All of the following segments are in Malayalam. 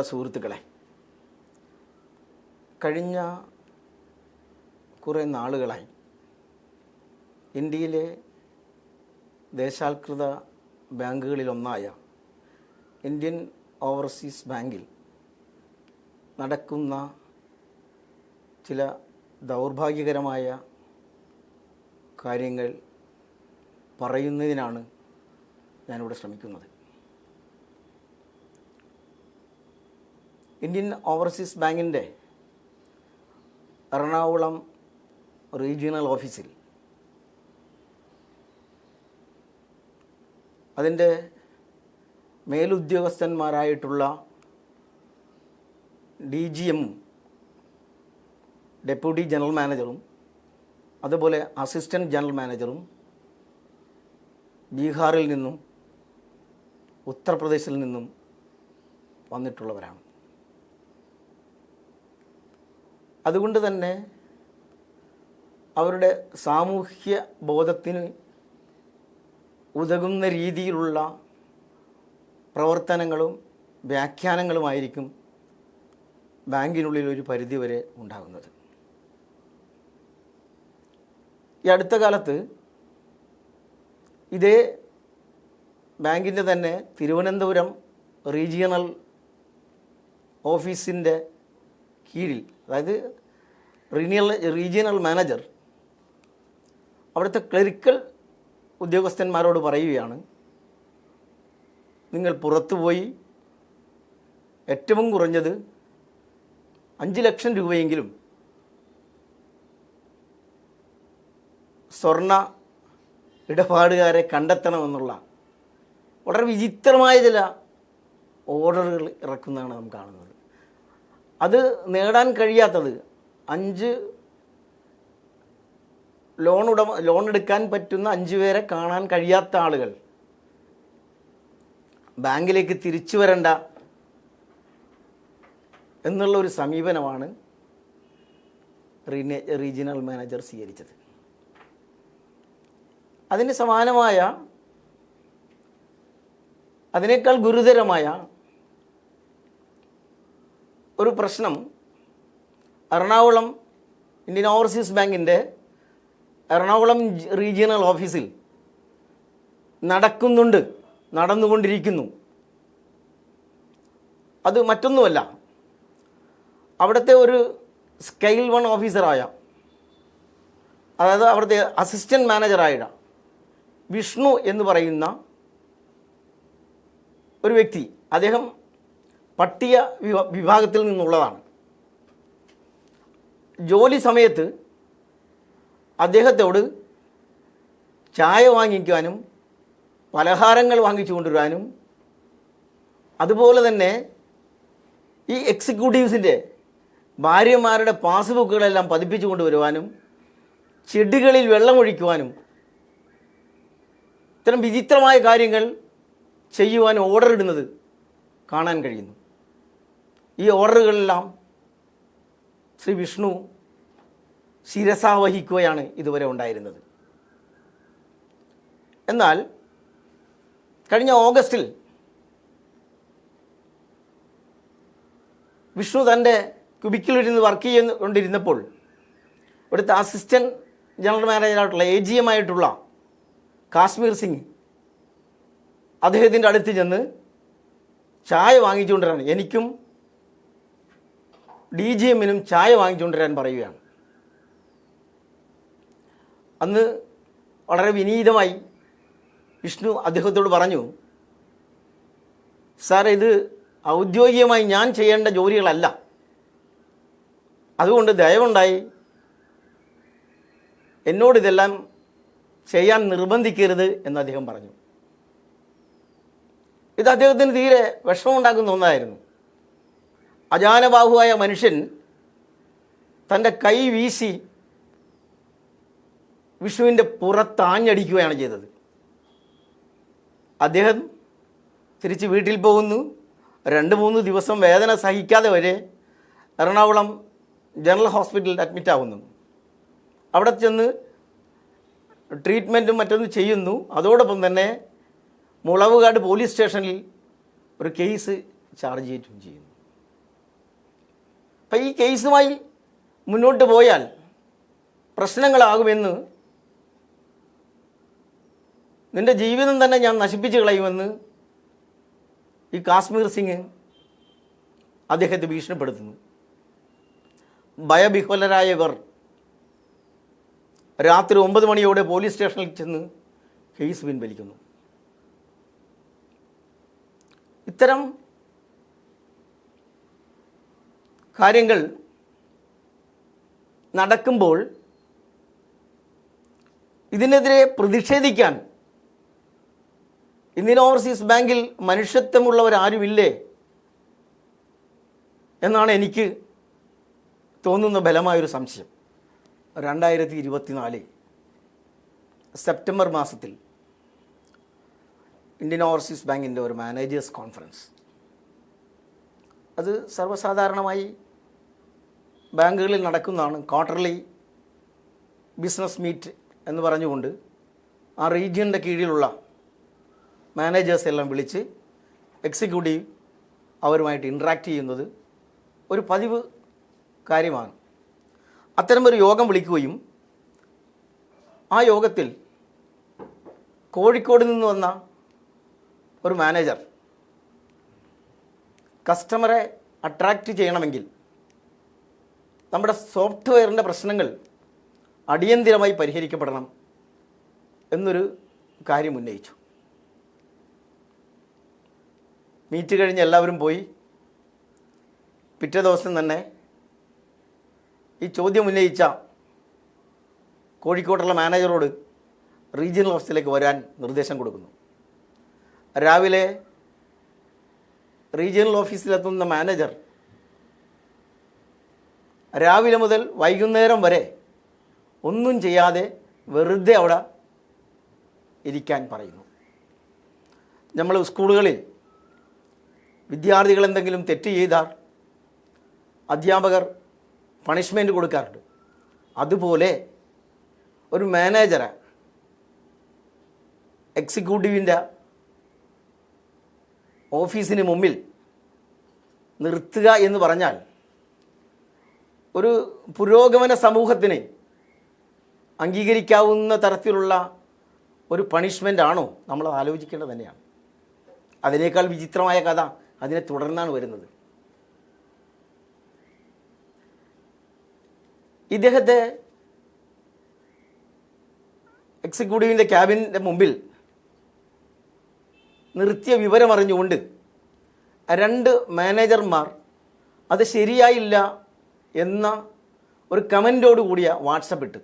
പ്രിയമുള്ള സുഹൃത്തുക്കളെ കഴിഞ്ഞ കുറേ നാളുകളായി ഇന്ത്യയിലെ ദേശാൽകൃത ബാങ്കുകളിലൊന്നായ ഇന്ത്യൻ ഓവർസീസ് ബാങ്കിൽ നടക്കുന്ന ചില ദൗർഭാഗ്യകരമായ കാര്യങ്ങൾ പറയുന്നതിനാണ് ഞാനിവിടെ ശ്രമിക്കുന്നത്. ഇന്ത്യൻ ഓവർസീസ് ബാങ്കിന്റെ എറണാകുളം റീജിയണൽ ഓഫീസിൽ. അതിന്റെ മേലുദ്യോഗസ്ഥന്മാരായിട്ടുള്ള ഡി ജി എമ്മും ഡെപ്യൂട്ടി ജനറൽ മാനേജറും അതുപോലെ അസിസ്റ്റന്റ് ജനറൽ മാനേജറും ബീഹാറിൽ നിന്നും ഉത്തർപ്രദേശിൽ നിന്നും വന്നിട്ടുള്ളവരാണ്. അതുകൊണ്ട് തന്നെ അവരുടെ സാമൂഹ്യ ബോധത്തിന് ഉതകുന്ന രീതിയിലുള്ള പ്രവർത്തനങ്ങളും വ്യാഖ്യാനങ്ങളുമായിരിക്കും ബാങ്കിനുള്ളിൽ ഒരു പരിധിവരെ ഉണ്ടാകുന്നത്. ഈ അടുത്ത കാലത്ത് ഇതേ ബാങ്കിന്റെ തന്നെ തിരുവനന്തപുരം റീജിയണൽ ഓഫീസിന്റെ കീഴിൽ അതായത് റീനിയൽ റീജിയണൽ മാനേജർ അവിടുത്തെ ക്ലറിക്കൽ ഉദ്യോഗസ്ഥന്മാരോട് പറയുകയാണ് നിങ്ങൾ പുറത്തു പോയി ഏറ്റവും കുറഞ്ഞത് അഞ്ച് ലക്ഷം രൂപയെങ്കിലും സ്വർണ ഇടപാടുകാരെ കണ്ടെത്തണമെന്നുള്ള വളരെ വിചിത്രമായ ചില ഓർഡറുകൾ ഇറക്കുന്നതാണ് നാം കാണുന്നത്. അത് നേടാൻ കഴിയാത്തത്. അഞ്ച് ലോൺ ഉടമ ലോൺ എടുക്കാൻ പറ്റുന്ന അഞ്ച് പേരെ കാണാൻ കഴിയാത്ത ആളുകൾ. ബാങ്കിലേക്ക് തിരിച്ചു വരണ്ട എന്നുള്ള ഒരു സമീപനമാണ് റീജിയണൽ മാനേജർ സ്വീകരിച്ചത്. അതിന് സമാനമായ അതിനേക്കാൾ ഗുരുതരമായ ഒരു പ്രശ്നം. എറണാകുളം ഇന്ത്യൻ ഓവർസീസ് ബാങ്കിന്റെ എറണാകുളം റീജിയണൽ ഓഫീസിൽ നടക്കുന്നുണ്ട് നടന്നുകൊണ്ടിരിക്കുന്നു. അത് മറ്റൊന്നുമല്ല. അവിടുത്തെ ഒരു സ്കെയിൽ വൺ ഓഫീസറായ അതായത് അവിടുത്തെ അസിസ്റ്റന്റ് മാനേജറായ വിഷ്ണു എന്ന് പറയുന്ന ഒരു വ്യക്തി അദ്ദേഹം പട്ടിക വിഭാഗത്തിൽ നിന്നുള്ളതാണ്. ജോലി സമയത്ത് അദ്ദേഹത്തോട് ചായ വാങ്ങിക്കുവാനും പലഹാരങ്ങൾ വാങ്ങിച്ചു കൊണ്ടുവരാനും അതുപോലെ തന്നെ ഈ എക്സിക്യൂട്ടീവ്സിന്റെ ഭാര്യമാരുടെ പാസ്ബുക്കുകളെല്ലാം പതിപ്പിച്ചു കൊണ്ടുവരുവാനും ചെടികളിൽ വെള്ളമൊഴിക്കുവാനും ഇത്തരം വിചിത്രമായ കാര്യങ്ങൾ ചെയ്യുവാൻ ഓർഡർ ഇടുന്നത് കാണാൻ കഴിയുന്നു. ഈ ഓർഡറുകളെല്ലാം ശ്രീ വിഷ്ണു ശിരസ വഹിക്കുകയാണ് ഇതുവരെ ഉണ്ടായിരുന്നത്. എന്നാൽ കഴിഞ്ഞ ഓഗസ്റ്റിൽ വിഷ്ണു തന്റെ ക്യുബിക്കിലിരുന്ന് വർക്ക് ചെയ്തുകൊണ്ടിരുന്നപ്പോൾ ഇവിടുത്തെ അസിസ്റ്റന്റ് ജനറൽ മാനേജറായിട്ടുള്ള എ ജി എം ആയിട്ടുള്ള കാശ്മീർ സിംഗ് അദ്ദേഹത്തിന്റെ അടുത്ത് ചെന്ന് ചായ വാങ്ങിച്ചുകൊണ്ടുവരാൻ എനിക്കും ഡി ജി എമ്മിനും ചായ വാങ്ങിച്ചുകൊണ്ടുവരാൻ പറയുകയാണ്. അന്ന് വളരെ വിനീതമായി വിഷ്ണു അദ്ദേഹത്തോട് പറഞ്ഞു സാർ ഇത് ഔദ്യോഗികമായി ഞാൻ ചെയ്യേണ്ട ജോലികളല്ല. അതുകൊണ്ട് ദയവുണ്ടായി എന്നോട് ഇതെല്ലാം ചെയ്യാൻ നിർബന്ധിക്കരുത് എന്ന് അദ്ദേഹം പറഞ്ഞു. ഇത് അദ്ദേഹത്തിന് തീരെ വിഷമമുണ്ടാക്കുന്ന ഒന്നായിരുന്നു. അജാനബാഹുവായ മനുഷ്യൻ തന്റെ കൈ വീശി വിഷുവിന്റെ പുറത്താഞ്ഞടിക്കുകയാണ് ചെയ്തത്. അദ്ദേഹം തിരിച്ച് വീട്ടിൽ പോകുന്നു. രണ്ട് മൂന്ന് ദിവസം വേദന സഹിക്കാതെ വരെ എറണാകുളം ജനറൽ ഹോസ്പിറ്റലിൽ അഡ്മിറ്റ് ആവുന്നു. അവിടെ ചെന്ന് ട്രീറ്റ്മെന്റും മറ്റൊന്നും ചെയ്യുന്നു. അതോടൊപ്പം തന്നെ മുളവുകാട് പോലീസ് സ്റ്റേഷനിൽ ഒരു കേസ് ചാർജ് ചെയ്യുകയും ചെയ്യുന്നു. അപ്പം ഈ കേസുമായി മുന്നോട്ട് പോയാൽ പ്രശ്നങ്ങളാകുമെന്ന് നിന്റെ ജീവിതം തന്നെ ഞാൻ നശിപ്പിച്ച് കളയുമെന്ന് ഈ കാശ്മീർ സിംഗ് അദ്ദേഹത്തെ ഭീഷണിപ്പെടുത്തുന്നു. ഭയബിഹ്വലരായവർ രാത്രി ഒമ്പത് മണിയോടെ പോലീസ് സ്റ്റേഷനിൽ ചെന്ന് കേസ് പിൻവലിക്കുന്നു. ഇത്തരം കാര്യങ്ങൾ നടക്കുമ്പോൾ ഇതിനെതിരെ പ്രതിഷേധിക്കാൻ ഇന്ത്യൻ ഓവർസീസ് ബാങ്കിൽ മനുഷ്യത്വമുള്ളവരാരുമില്ലേ എന്നാണ് എനിക്ക് തോന്നുന്ന ബലമായൊരു സംശയം. രണ്ടായിരത്തി ഇരുപത്തിനാല് സെപ്റ്റംബർ മാസത്തിൽ ഇന്ത്യൻ ഓവർസീസ് ബാങ്കിന്റെ ഒരു മാനേജേഴ്സ് കോൺഫറൻസ്. അത് സർവസാധാരണമായി ബാങ്കുകളിൽ നടക്കുന്നതാണ് ക്വാർട്ടർലി ബിസിനസ് മീറ്റ് എന്ന് പറഞ്ഞുകൊണ്ട് ആ റീജിയന്റെ കീഴിലുള്ള മാനേജേഴ്സ് എല്ലാം വിളിച്ച് എക്സിക്യൂട്ടീവ് അവരുമായിട്ട് ഇൻട്രാക്ട് ചെയ്യുന്നത് ഒരു പതിവ് കാര്യമാണ്. അത്തരമൊരു യോഗം വിളിക്കുകയും ആ യോഗത്തിൽ കോഴിക്കോട് നിന്ന് വന്ന ഒരു മാനേജർ കസ്റ്റമറെ അട്രാക്റ്റ് ചെയ്യണമെങ്കിൽ നമ്മുടെ സോഫ്റ്റ്വെയറിന്റെ പ്രശ്നങ്ങൾ അടിയന്തിരമായി പരിഹരിക്കപ്പെടണം എന്നൊരു കാര്യം ഉന്നയിച്ചു. മീറ്റ് കഴിഞ്ഞ് എല്ലാവരും പോയി. പിറ്റേ ദിവസം തന്നെ ഈ ചോദ്യം ഉന്നയിച്ച കോഴിക്കോട്ടുള്ള മാനേജറോട് റീജിയണൽ ഓഫീസിലേക്ക് വരാൻ നിർദ്ദേശം കൊടുക്കുന്നു. രാവിലെ റീജിയണൽ ഓഫീസിലെത്തുന്ന മാനേജർ രാവിലെ മുതൽ വൈകുന്നേരം വരെ ഒന്നും ചെയ്യാതെ വെറുതെ അവിടെ ഇരിക്കാൻ പറയുന്നു. നമ്മൾ സ്കൂളുകളിൽ വിദ്യാർത്ഥികൾ എന്തെങ്കിലും തെറ്റ് ചെയ്താൽ അധ്യാപകർ പണിഷ്മെന്റ് കൊടുക്കാറുണ്ട്. അതുപോലെ ഒരു മാനേജറെ എക്സിക്യൂട്ടീവിന്റെ ഓഫീസിന് മുമ്പിൽ നിർത്തുക എന്ന് പറഞ്ഞാൽ ഒരു പുരോഗമന സമൂഹത്തിന് അംഗീകരിക്കാവുന്ന തരത്തിലുള്ള ഒരു പണിഷ്മെന്റ് ആണോ നമ്മൾ ആലോചിക്കേണ്ടത് തന്നെയാണ്. അതിനേക്കാൾ വിചിത്രമായ കഥ അതിനെ തുടർന്നാണ് വരുന്നത്. ഇദ്ദേഹത്തെ എക്സിക്യൂട്ടീവിന്റെ ക്യാബിന്റെ മുമ്പിൽ നിർത്തിയ വിവരമറിഞ്ഞുകൊണ്ട് രണ്ട് മാനേജർമാർ അത് ശരിയായില്ല എന്ന ഒരു കമന്റോട് കൂടിയ വാട്സപ്പ് ഇട്ട്.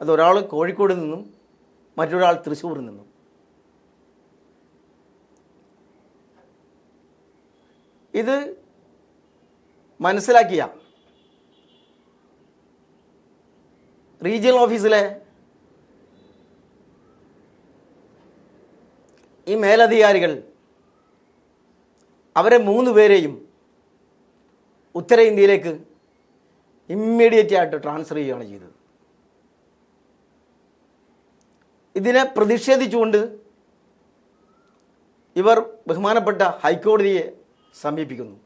അത് ഒരാൾ കോഴിക്കോട് നിന്നും മറ്റൊരാൾ തൃശ്ശൂരിൽ നിന്നും. ഇത് മനസ്സിലാക്കിയ റീജിയണൽ ഓഫീസിലെ ഈ മേലധികാരികൾ അവരെ മൂന്ന് പേരെയും ഉത്തരേന്ത്യയിലേക്ക് ഇമ്മീഡിയറ്റ് ആയിട്ട് ട്രാൻസ്ഫർ ചെയ്യുകയാണ് ചെയ്തത്. ഇതിനെ പ്രതിഷേധിച്ചുകൊണ്ട് ഇവർ ബഹുമാനപ്പെട്ട ഹൈക്കോടതിയെ സമീപിക്കുന്നു.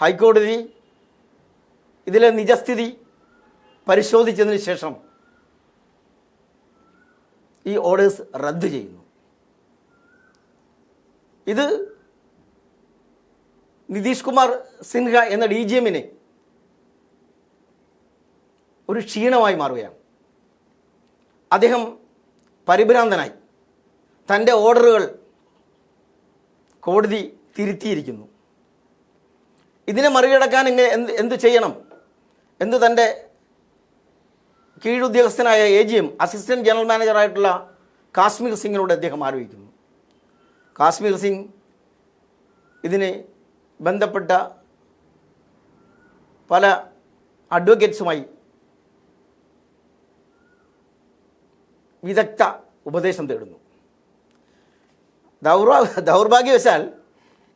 ഹൈക്കോടതി ഇതിലെ നിജസ്ഥിതി പരിശോധിച്ചതിന് ശേഷം ഈ ഓർഡേഴ്സ് റദ്ദ് ചെയ്യുന്നു. ഇത് നിതീഷ് കുമാർ സിൻഹ എന്ന ഡി ജി എമ്മിന് ഒരു ക്ഷീണമായി മാറുകയാണ്. അദ്ദേഹം പരിഭ്രാന്തനായി. തന്റെ ഓർഡറുകൾ കോടതി തിരുത്തിയിരിക്കുന്നു. ഇതിനെ മറികടക്കാൻ എങ്ങനെ എന്ത് എന്ത് ചെയ്യണം? എന്ത് തന്റെ കീഴുദ്യോഗസ്ഥനായ A G M assistant general മാനേജറായിട്ടുള്ള Kashmir സിംഗിനോട് അദ്ദേഹം ആലോചിക്കുന്നു കാശ്മീർ സിംഗ് ഇതിന് ബന്ധപ്പെട്ട പല അഡ്വക്കേറ്റ്സുമായി വിദഗ്ധ ഉപദേശം തേടുന്നു. ദൗർഭാ ദൗർഭാഗ്യവശാൽ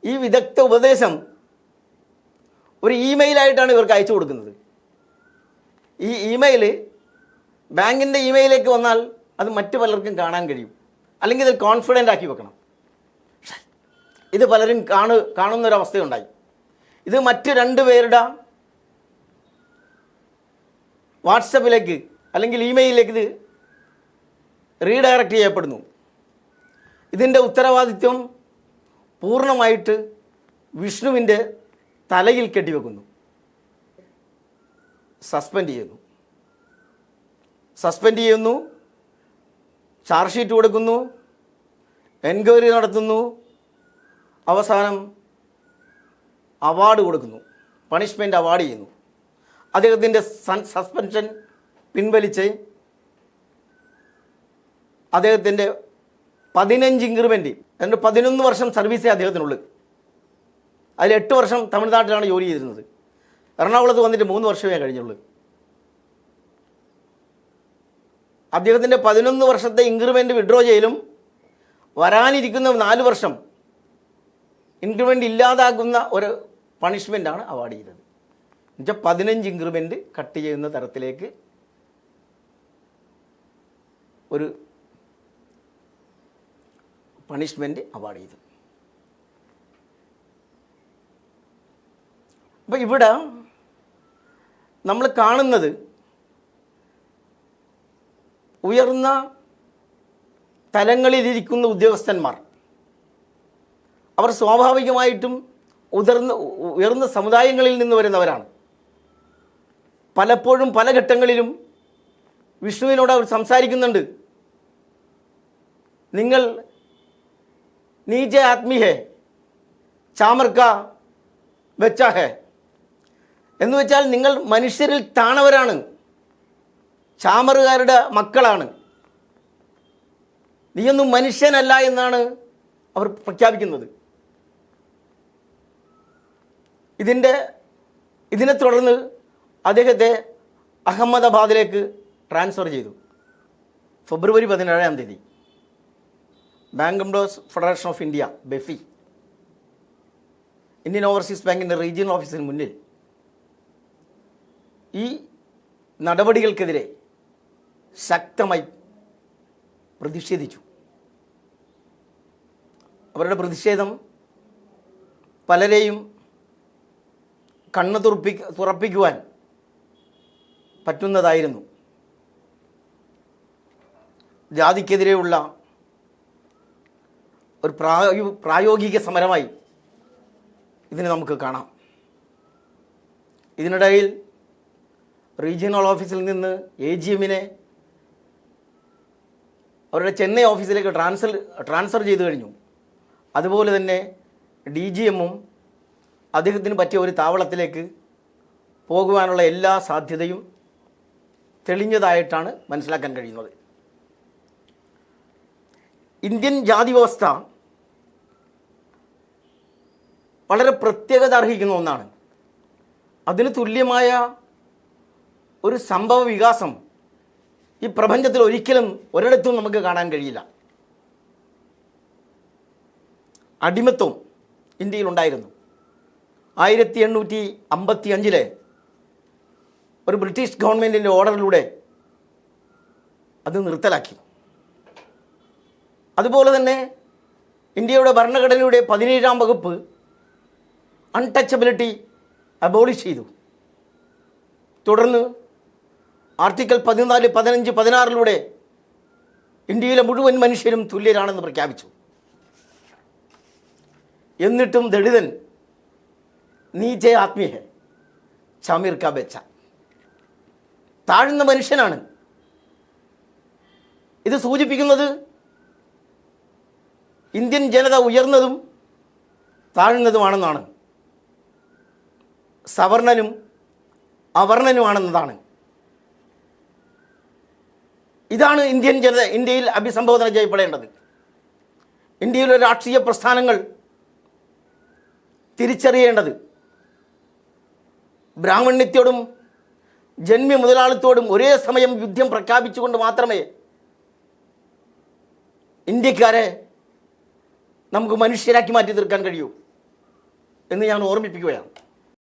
ഈ വിദഗ്ധ ഉപദേശം ഒരു ഇമെയിലായിട്ടാണ് ഇവർക്ക് അയച്ചു കൊടുക്കുന്നത്. ഈ ഇമെയിൽ ബാങ്കിന്റെ ഇമെയിലേക്ക് വന്നാൽ അത് മറ്റു പലർക്കും കാണാൻ കഴിയും. അല്ലെങ്കിൽ ഇത് കോൺഫിഡന്റ് ആക്കി വെക്കണം. ഇത് പലരും കാണു കാണുന്നൊരവസ്ഥയുണ്ടായി. ഇത് മറ്റ് രണ്ട് പേരുടെ വാട്സപ്പിലേക്ക് അല്ലെങ്കിൽ ഇമെയിലിലേക്ക് ഇത് റീഡയറക്റ്റ് ചെയ്യപ്പെടുന്നു. ഇതിന്റെ ഉത്തരവാദിത്വം പൂർണമായിട്ട് വിഷ്ണുവിന്റെ തലയിൽ കെട്ടിവെക്കുന്നു. സസ്പെൻഡ് ചെയ്യുന്നു. സസ്പെൻഡ് ചെയ്യുന്നു. ചാർജ് ഷീറ്റ് കൊടുക്കുന്നു. എൻക്വയറി നടത്തുന്നു. അവസാനം അവാർഡ് കൊടുക്കുന്നു. പണിഷ്മെന്റ് അവാർഡ് ചെയ്യുന്നു. അദ്ദേഹത്തിന്റെ സസ്പെൻഷൻ പിൻവലിച്ച് അദ്ദേഹത്തിന്റെ പതിനഞ്ച് ഇൻക്രിമെന്റ് അതിന്റെ പതിനൊന്ന് വർഷം സർവീസേ അദ്ദേഹത്തിനുള്ളൂ അതിൽ എട്ട് വർഷം തമിഴ്നാട്ടിലാണ് ജോലി ചെയ്തിരുന്നത്. എറണാകുളത്ത് വന്നിട്ട് മൂന്ന് വർഷമേ കഴിഞ്ഞുള്ളൂ. അദ്ദേഹത്തിന്റെ പതിനൊന്ന് വർഷത്തെ ഇൻക്രിമെന്റ് വിഡ്രോ ചെയ്യലും വരാനിരിക്കുന്ന നാല് വർഷം ഇൻക്രിമെന്റ് ഇല്ലാതാക്കുന്ന ഒരു പണിഷ്മെന്റാണ് അവാർഡ് ചെയ്തത്. എന്നുവെച്ചാൽ പതിനഞ്ച് ഇൻക്രിമെന്റ് കട്ട് ചെയ്യുന്ന തരത്തിലേക്ക് ഒരു പണിഷ്മെന്റ് അവാർഡ് ചെയ്തു. അപ്പോൾ ഇവിടെ നമ്മൾ കാണുന്നത് ഉയർന്ന തലങ്ങളിലിരിക്കുന്ന ഉദ്യോഗസ്ഥന്മാർ അവർ സ്വാഭാവികമായിട്ടും ഉയർന്ന ഉയർന്ന സമുദായങ്ങളിൽ നിന്ന് വരുന്നവരാണ്. പലപ്പോഴും പല ഘട്ടങ്ങളിലും വിഷ്ണുവിനോട് അവർ സംസാരിക്കുന്നുണ്ട്. നിങ്ങൾ നീജ ആത്മി ഹേ ചാമർക്ക ബച്ച ഹേ എന്ന് വെച്ചാൽ നിങ്ങൾ മനുഷ്യരിൽ താണവരാണ് ചാമറുകാരുടെ മക്കളാണ്. നീയൊന്നും മനുഷ്യനല്ല എന്നാണ് അവർ പ്രഖ്യാപിക്കുന്നത്. ഇതിന്റെ ഇതിനെ തുടർന്ന് അദ്ദേഹത്തെ അഹമ്മദാബാദിലേക്ക് ട്രാൻസ്ഫർ ചെയ്തു ഫെബ്രുവരി പതിനേഴാം തീയതി. Bank employees federation of India BEFI Indian overseas ബാങ്കിന്റെ റീജിയണൽ ഓഫീസിന് മുന്നിൽ. ഈ നടപടികൾക്കെതിരെ ശക്തമായി പ്രതിഷേധിച്ചു. അവരുടെ പ്രതിഷേധം പലരെയും കണ്ണു തുറപ്പി തുറപ്പിക്കുവാൻ പറ്റുന്നതായിരുന്നു. ജാതിക്കെതിരെയുള്ള ഒരു പ്രായോ പ്രായോഗിക സമരമായി ഇതിനെ നമുക്ക് കാണാം. ഇതിനിടയിൽ റീജിയണൽ ഓഫീസിൽ നിന്ന് എ ജി എമ്മിനെ അവരുടെ ചെന്നൈ ഓഫീസിലേക്ക് ട്രാൻസ്ഫർ ട്രാൻസ്ഫർ ചെയ്തു കഴിഞ്ഞു. അതുപോലെ തന്നെ ഡി ജി എമ്മും അദ്ദേഹത്തിന് പറ്റിയ ഒരു താവളത്തിലേക്ക് പോകുവാനുള്ള എല്ലാ സാധ്യതയും തെളിഞ്ഞതായിട്ടാണ് മനസ്സിലാക്കാൻ കഴിയുന്നത്. ഇന്ത്യൻ ജാതി വ്യവസ്ഥ വളരെ പ്രത്യേകത അർഹിക്കുന്ന ഒന്നാണ്. അതിന് തുല്യമായ ഒരു സംഭവ വികാസം ഈ പ്രപഞ്ചത്തിൽ ഒരിക്കലും ഒരിടത്തും നമുക്ക് കാണാൻ കഴിയില്ല. അടിമത്വം ഇന്ത്യയിലുണ്ടായിരുന്നു ആയിരത്തി എണ്ണൂറ്റി അമ്പത്തി അഞ്ചിലെ ഒരു ബ്രിട്ടീഷ് ഗവൺമെന്റിന്റെ ഓർഡറിലൂടെ അത് നിർത്തലാക്കി. അതുപോലെ തന്നെ ഇന്ത്യയുടെ ഭരണഘടനയുടെ പതിനേഴാം വകുപ്പ് അൺടച്ചബിലിറ്റി അബോളിഷ് ചെയ്തു. തുടർന്ന് ആർട്ടിക്കിൾ പതിനാല് പതിനഞ്ച് പതിനാറിലൂടെ ഇന്ത്യയിലെ മുഴുവൻ മനുഷ്യരും തുല്യരാണെന്ന് പ്രഖ്യാപിച്ചു. എന്നിട്ടും ദളിതൻ നീജെ ആത്മീയ ചമീർ കബച്ച ബെച്ച. താഴ്ന്ന മനുഷ്യനാണ്. ഇത് സൂചിപ്പിക്കുന്നത് ഇന്ത്യൻ ജനത ഉയർന്നതും താഴ്ന്നതുമാണെന്നാണ്. സവർണനും അവർണനുമാണെന്നതാണ്. ഇതാണ് ഇന്ത്യൻ ജനത ഇന്ത്യയിൽ അഭിസംബോധന ചെയ്യപ്പെടേണ്ടത്. ഇന്ത്യയിലെ രാഷ്ട്രീയ പ്രസ്ഥാനങ്ങൾ തിരിച്ചറിയേണ്ടത് ബ്രാഹ്മണ്യത്തോടും ജന്മി മുതലാളിത്തോടും ഒരേ സമയം യുദ്ധം പ്രഖ്യാപിച്ചുകൊണ്ട് മാത്രമേ ഇന്ത്യക്കാരെ നമുക്ക് മനുഷ്യരാക്കി മാറ്റി തീർക്കാൻ കഴിയൂ എന്ന് ഞാൻ ഓർമ്മിപ്പിക്കുകയാണ്.